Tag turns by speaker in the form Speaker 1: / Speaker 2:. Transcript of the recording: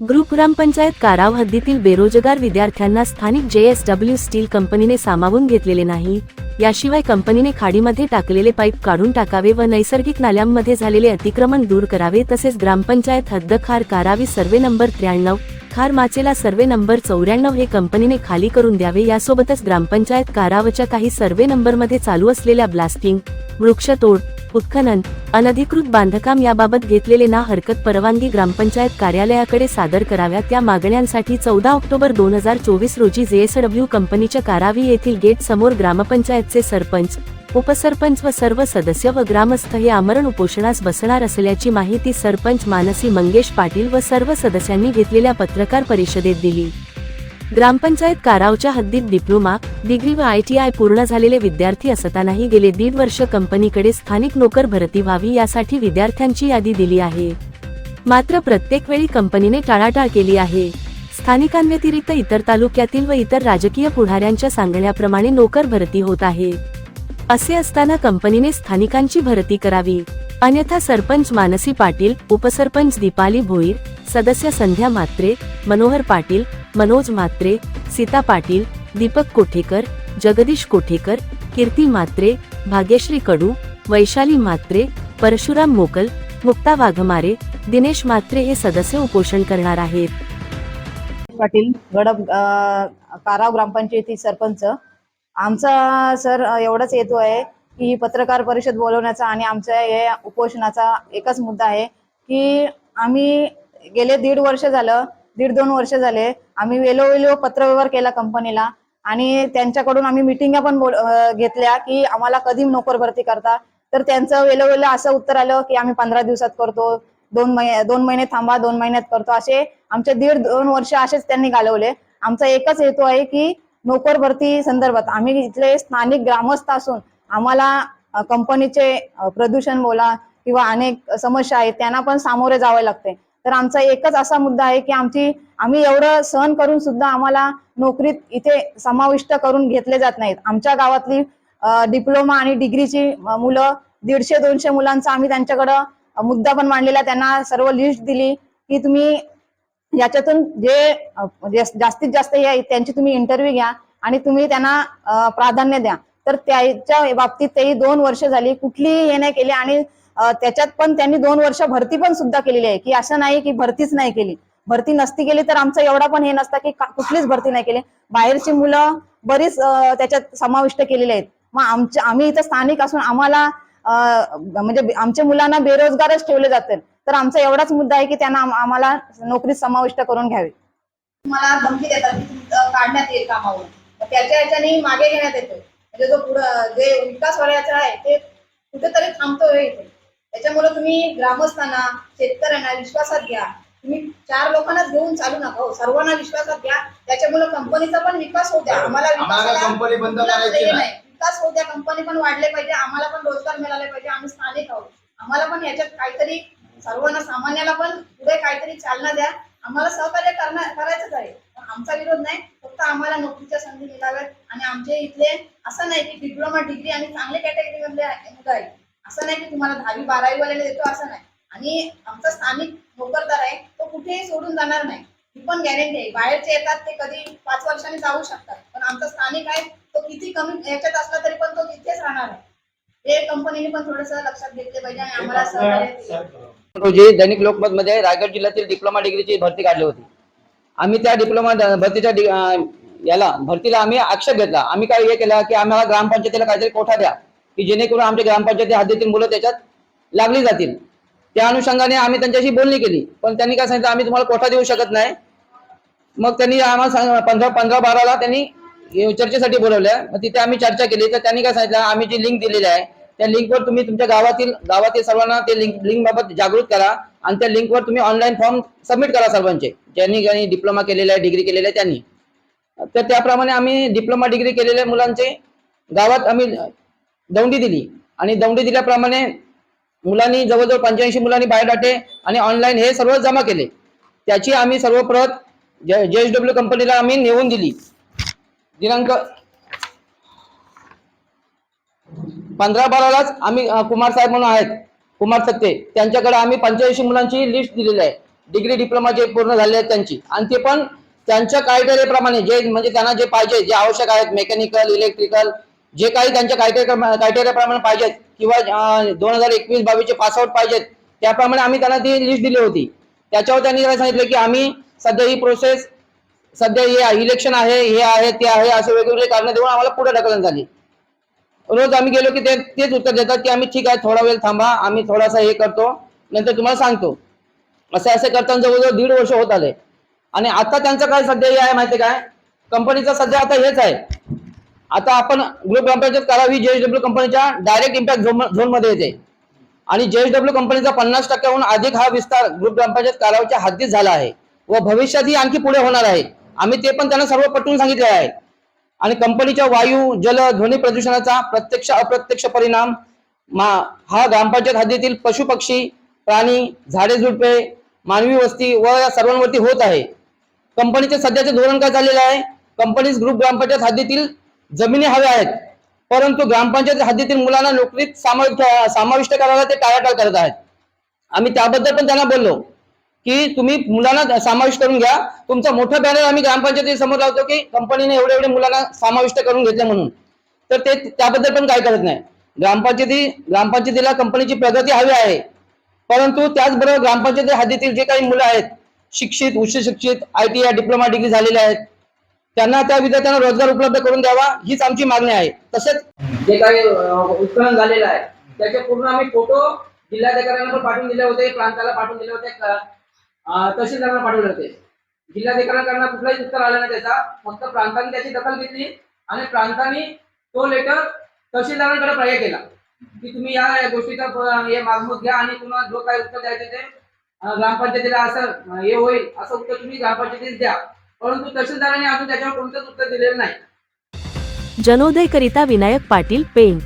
Speaker 1: Group ग्रामपंचायत काराव हद्दीतील बेरोजगार विद्यार्थ्यांना स्थानिक जेएसडब्ल्यू स्टील कंपनीने सामावून घेतलेले नाही. याशिवाय कंपनीने खाडीमध्ये टाकलेले पाईप काढून टाकावे व नैसर्गिक नाल्यांमध्ये झालेले अतिक्रमण दूर करावे तसेच ग्रामपंचायत हद्द खार कारावी सर्वे नंबर त्र्याण्णव खार माचेला सर्वे नंबर चौऱ्याण्णव हे कंपनीने खाली करून द्यावे. यासोबतच ग्रामपंचायत कारावच्या काही सर्वे नंबरमध्ये चालू असलेल्या ब्लास्टिंग वृक्षतोड उत्खनन अनधिकृत बांधकाम याबाबत घेतलेले ना हरकत परवानगी ग्रामपंचायत कार्यालयाकडे सादर कराव्या त्या मागण्यांसाठी चौदा ऑक्टोबर दोन हजार चोवीस रोजी जेएसडब्ल्यू कंपनीच्या कारावी येथील गेट समोर ग्रामपंचायतचे सरपंच उपसरपंच व सर्व सदस्य व ग्रामस्थ हे आमरण उपोषणास बसणार असल्याची माहिती सरपंच मानसी मंगेश पाटील व सर्व सदस्यांनी घेतलेल्या पत्रकार परिषदेत दिली. ग्रामपंचायत कारावच्या हद्दीत डिप्लोमा डिग्री व आय टी आय पूर्ण झालेले विद्यार्थी असतानाही गेले दीड वर्ष कंपनीकडे स्थानिक नोकर भरती व्हावी यासाठी विद्यार्थ्यांची यादी दिली आहे. मात्र प्रत्येक वेळी कंपनीने टाळाटाळ केली आहे. स्थानिकांव्यतिरिक्त इतर तालुक्यातील व इतर राजकीय पुढाऱ्यांच्या सांगण्याप्रमाणे नोकर भरती होत आहे. असे असताना कंपनीने स्थानिकांची भरती करावी. अन्यथा सरपंच मानसी पाटील उपसरपंच दीपाली भोईर सदस्य संध्या मात्रे मनोहर पाटील मनोज मात्रे सीता पाटील दीपक कोठेकर जगदीश कोठेकर कीर्ती मात्रे भाग्यश्री कडू वैशाली मात्रे परशुराम मोकल मुक्ता वाघमारे दिनेश मात्रे हे सदस्य उपोषण करणार आहेत.
Speaker 2: पाटील गडप काराव ग्रामपंचायती सरपंच. आमचा सर एवढाच येतो आहे की ही पत्रकार परिषद बोलवण्याचा आणि आमच्या या उपोषणाचा एकच मुद्दा आहे की आम्ही गेले दीड वर्ष झालं दीड दोन वर्ष झाले आम्ही वेलोवेलो पत्रव्यवहार केला कंपनीला आणि त्यांच्याकडून आम्ही मिटिंगा पण बोल- घेतल्या की आम्हाला कधी नोकर भरती करता. तर त्यांचं वेलोवेलो असं उत्तर आलं की आम्ही पंधरा दिवसात करतो दोन महिने दोन महिने थांबा दोन महिन्यात करतो. असे आमचे दीड दोन वर्ष असेच त्यांनी घालवले. आमचा एकच हेतू आहे की नोकर भरती संदर्भात आम्ही इथले स्थानिक ग्रामस्थ असून आम्हाला कंपनीचे प्रदूषण बोला किंवा अनेक समस्या आहेत त्यांना पण सामोरे जावे लागते. तर आमचा एकच असा मुद्दा आहे की आमची आम्ही एवढं सहन करून सुद्धा आम्हाला नोकरीत इथे समाविष्ट करून घेतले जात नाहीत. आमच्या गावातली डिप्लोमा आणि डिग्रीची मुलं दीडशे दोनशे मुलांचा आम्ही त्यांच्याकडं मुद्दा पण मांडलेला त्यांना सर्व लिस्ट दिली की तुम्ही याच्यातून जे म्हणजे जास्तीत जास्त हे आहे, त्यांची तुम्ही इंटरव्ह्यू घ्या आणि तुम्ही त्यांना प्राधान्य द्या. तर त्याच्या बाबतीत तेही दोन वर्ष झाली कुठलीही हे नाही केली आणि त्याच्यात पण त्यांनी दोन वर्ष भरती पण सुद्धा केलेली आहे. की असं नाही की भरतीच नाही केली. भरती नसती केली तर आमचं एवढा पण हे नसतं की कुठलीच भरती नाही केली. बाहेरची मुलं बरीच त्याच्यात समाविष्ट केलेली आहेत. मग आमच्या आम्ही इथं स्थानिक असून आम्हाला म्हणजे आमच्या मुलांना बेरोजगारच ठेवले जाते तर आमचा एवढाच मुद्दा आहे की त्यांना आम्हाला नोकरीत समाविष्ट करून घ्यावे.
Speaker 3: तुम्हाला धमकी देतात काढण्यात येईल कामावर त्याच्या ह्याच्याने मागे घेण्यात येतो म्हणजे जो पुढं जे विकास वलयाचा आहे ते कुठेतरी थांबतोय इथे त्याच्यामुळे तुम्ही ग्रामस्थांना शेतकऱ्यांना विश्वासात घ्या. तुम्ही चार लोकांनाच घेऊन चालू नका हो. सर्वांना विश्वासात घ्या. त्याच्यामुळे कंपनीचा पण विकास होऊ द्या. आम्हाला
Speaker 4: आम्हाला
Speaker 3: विकासाला
Speaker 4: कंपनी बंद
Speaker 3: कुठलाच
Speaker 4: करायची
Speaker 3: ध्येय
Speaker 4: नाही.
Speaker 3: विकास होऊ द्या. कंपनी पण वाढले पाहिजे. आम्हाला पण रोजगार मिळाले पाहिजे. आम्ही स्थानिक आहोत. आम्हाला पण याच्यात काहीतरी सर्वांना सामान्याला पण पुढे काहीतरी चालना द्या. आम्हाला सहकार्य करणार करायचंच आहे. आमचा विरोध नाही फक्त आम्हाला नोकरीच्या संधी मिळाव्यात आणि आमचे इथले असं नाही की डिप्लोमा डिग्री आणि चांगल्या कॅटेगरी मधले मुलं आहेत. असं नाही की तुम्हाला दहावी बारावी वाल्याला देतो असं नाही. आणि आमचा स्थानिक नोकरदार आहे तो कुठेही सोडून जाणार नाही. ही पण गॅरंटी आहे. बाहेरचे येतात ते कधी पाच वर्षांनी जाऊ शकतात. पण आमचा स्थानिक आहे तो किती कमी याच्यात असला तरी पण तो तिथेच राहणार आहे. हे कंपनीने पण थोडस लक्षात घेतले पाहिजे आणि आम्हाला सहकार्य
Speaker 5: दैनिक लोकमत मध्ये रायगड जिल्ह्यातील डिप्लोमा डिग्रीची भरती काढली होती. आम्ही त्या डिप्लोमा भरतीच्या डि- याला भरतीला आम्ही आक्षेप घेतला. आम्ही काय हे केलं की आम्हाला ग्रामपंचायतीला काहीतरी कोठा द्या की जेणेकरून आमच्या ग्रामपंचायती हद्दीतील मुलं त्याच्यात लागली जातील. त्या अनुषंगाने आम्ही त्यांच्याशी बोलणी केली. पण त्यांनी काय सांगितलं आम्ही तुम्हाला कोठा देऊ शकत नाही. मग त्यांनी आम्हाला सांग पंधरा पंधरा बाराला त्यांनी चर्चेसाठी बोलवलं मग तिथे आम्ही चर्चा केली. तर त्यांनी काय सांगितलं आम्ही जी लिंक दिलेली आहे त्या लिंकवर तुम्ही तुमच्या गावातील गावातील सर्वांना ते लिंक लिंक बाबत जागृत करा. आणि त्या लिंकवर तुम्ही ऑनलाईन फॉर्म सबमिट करा सर्वांचे. ज्यांनी ज्यांनी डिप्लोमा केलेला आहे डिग्री केलेला आहे त्यांनी. तर त्याप्रमाणे आम्ही डिप्लोमा डिग्री केलेल्या मुलांचे गावात आम्ही दौंडी दिली. आणि दौंडी दिल्याप्रमाणे मुलांनी जवळजवळ पंच्याऐंशी मुलांनी बायोडाटे आणि ऑनलाईन हे सर्व जमा केले. त्याची आम्ही सर्व प्रत जे एस डब्ल्यू कंपनीला आम्ही नेऊन दिली. दिनांक पंधरा बारालाच आम्ही कुमार साहेब म्हणून आहेत कुमार सत्ते त्यांच्याकडे आम्ही पंच्याऐंशी मुलांची लिस्ट दिलेली आहे. डिग्री डिप्लोमा जे पूर्ण झाले आहेत त्यांची. आणि ते पण त्यांच्या क्रायटेरियाप्रमाणे जे म्हणजे त्यांना जे पाहिजे जे आवश्यक आहेत मेकॅनिकल इलेक्ट्रिकल जे काही त्यांच्या क्रायटेरिया क्रायटेरियाप्रमाणे पाहिजेत किंवा दोन हजार एकवीस बावीसचे पासआउट पाहिजेत त्याप्रमाणे आम्ही त्यांना ती लिस्ट दिली होती. त्याच्यावर त्यांनी काय सांगितलं की आम्ही सध्या ही प्रोसेस सध्या हे इलेक्शन आहे हे आहे ते आहे असे वेगवेगळे कारण देऊन आम्हाला पुढे ढकलण्यात झाली. रोज आम्ही गेलो की ते तेच उत्तर देतात की आम्ही ठीक आहे थोडा वेळ थांबा आम्ही थोडासा हे करतो. नंतर तुम्हाला सांगतो. असे असे करताना जवळजवळ दीड वर्ष होत आले. आणि आता त्यांचं काय सध्या हे आहे माहिती काय? कंपनीचं सध्या आता हेच आहे. आता आपण ग्रुप ग्रामपंचायत करावी जेएसडब्ल्यू कंपनीच्या डायरेक्ट इम्पॅक्ट झोनमध्ये येते. आणि जेएसडब्ल्यू कंपनीचा पन्नास टक्क्याहून अधिक हा विस्तार ग्रुप ग्रामपंचायत करावच्या हद्दीत झाला आहे. व भविष्यातही आणखी पुढे होणार आहे. आम्ही ते पण त्यांना सर्व पटवून सांगितले आहे. आणि कंपनीच्या वायू जल ध्वनी प्रदूषणाचा प्रत्यक्ष अप्रत्यक्ष परिणाम मा- हा ग्रामपंचायत हद्दीतील पशु पक्षी प्राणी झाडे झुडपे मानवी वस्ती व या सर्वांवरती होत आहे. कंपनीचे सध्याचे धोरण काय झालेलं आहे? कंपनीज ग्रुप ग्रामपंचायत हद्दीतील जमिनी हव्या आहेत परंतु ग्रामपंचायत हद्दीतील मुलांना नोकरीत सामाविष्ट समाविष्ट करायला ते टाळाटाळ करत आहेत. आम्ही त्याबद्दल पण त्यांना बोललो. की तुम्ही मुलांना समाविष्ट करून घ्या. तुमचा मोठा बॅनर आम्ही ग्रामपंचायती समोर लावतो की कंपनीने एवढे एवढे मुलांना समाविष्ट करून घेतले म्हणून. तर ते त्याबद्दल पण काय करत नाही. ग्रामपंचायती ग्रामपंचायतीला कंपनीची प्रगती हवी आहे. परंतु त्याचबरोबर ग्रामपंचायती हद्दीतील जे काही मुलं आहेत शिक्षित उच्च शिक्षित I T I diploma degree झालेले आहेत त्यांना त्या विद्यार्थ्यांना रोजगार उपलब्ध करून द्यावा हीच आमची मागणी आहे. तसेच जे काही उत्खनन झालेलं आहे त्याचे पूर्ण आम्ही फोटो जिल्हाधिकाऱ्यांना पाठवून दिले होते प्रांताला पाठवून दिले होते तहसीलदारांना पाठवले होते जिल्हाधिकाऱ्यांकडनं कुठलंही उत्तर आलं नाही त्याचा. फक्त प्रांताने त्याची दखल घेतली आणि प्रांताने तो लेटर तहसीलदारांकडे प्रयोग केला. की तुम्ही या या गोष्टीचा हे मागमूत घ्या आणि तुम्हाला जो काही उत्तर द्यायचे ते ग्रामपंचायतीला असं हे होईल असं उत्तर तुम्ही ग्रामपंचायतीस द्या. परंतु तहसीलदारांनी अजून त्याच्यावर कोणतंच उत्तर दिलेलं नाही.
Speaker 1: जनोदयकरिता विनायक पाटील पेंट